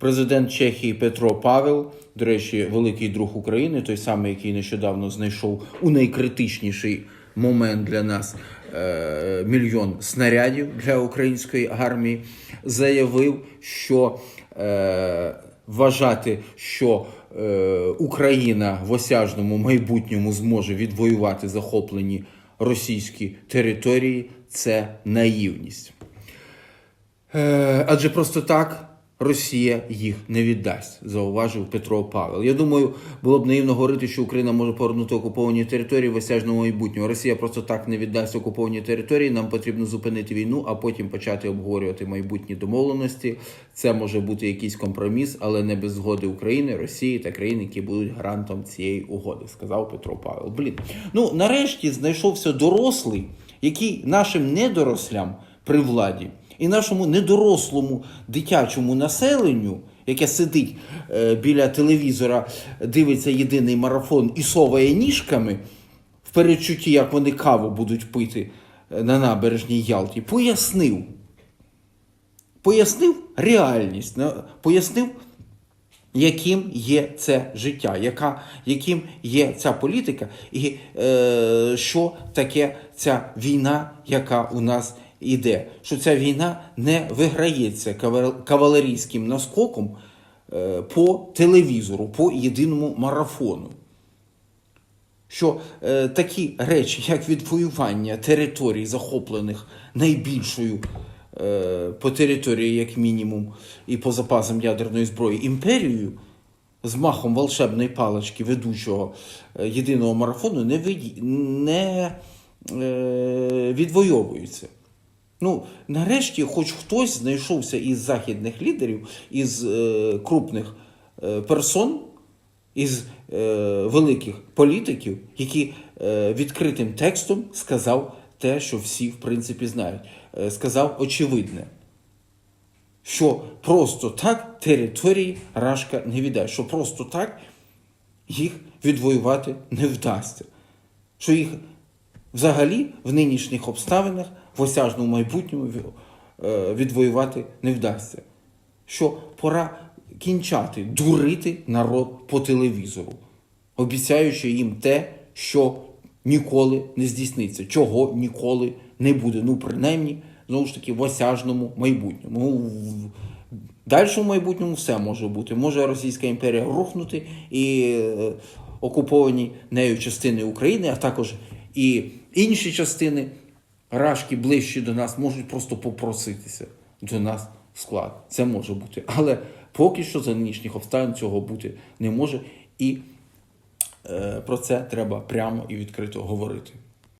Президент Чехії Петро Павел, до речі, великий друг України, той самий, який нещодавно знайшов у найкритичніший момент для нас е, мільйон снарядів для української армії, заявив, що е, вважати, що е, Україна в осяжному майбутньому зможе відвоювати захоплені російські території, це наївність. Адже просто так Росія їх не віддасть, зауважив Петро Павел. Я думаю, було б наївно говорити, що Україна може повернути окуповані території в осяжному майбутньому. Росія просто так не віддасть окуповані території. Нам потрібно зупинити війну, а потім почати обговорювати майбутні домовленості. Це може бути якийсь компроміс, але не без згоди України, Росії та країн, які будуть гарантом цієї угоди, сказав Петро Павел. Блін, ну нарешті знайшовся дорослий, який нашим недорослям при владі і нашому недорослому дитячому населенню, яке сидить е, біля телевізора, дивиться єдиний марафон і соває ніжками в передчутті, як вони каву будуть пити е, на набережній Ялті, пояснив. Пояснив реальність, пояснив, яким є це життя, яка, яким є ця політика, і е, що таке ця війна, яка у нас іде. Що ця війна не виграється кавалерійським наскоком е, по телевізору, по єдиному марафону. Що е, такі речі, як відвоювання територій, захоплених найбільшою е, по території, як мінімум, і по запасам ядерної зброї імперією, з махом волшебної палички ведучого е, єдиного марафону не, виді- не е, відвоюються. Ну, нарешті, хоч хтось знайшовся із західних лідерів, із е, крупних е, персон, із е, великих політиків, які е, відкритим текстом сказав те, що всі в принципі знають. Е, сказав очевидне, що просто так території Рашка не віддасть, що просто так їх відвоювати не вдасться. Що їх взагалі в нинішніх обставинах в осяжному майбутньому е, відвоювати не вдасться. Що пора кінчати дурити народ по телевізору, обіцяючи їм те, що ніколи не здійсниться, чого ніколи не буде. Ну, принаймні, знову ж таки, в осяжному майбутньому. Ну, в дальшому майбутньому все може бути. Може Російська імперія рухнути і е, окуповані нею частини України, а також і інші частини Рашки ближчі до нас можуть просто попроситися до нас в склад. Це може бути. Але поки що за нинішніх обставин цього бути не може. І е, про це треба прямо і відкрито говорити.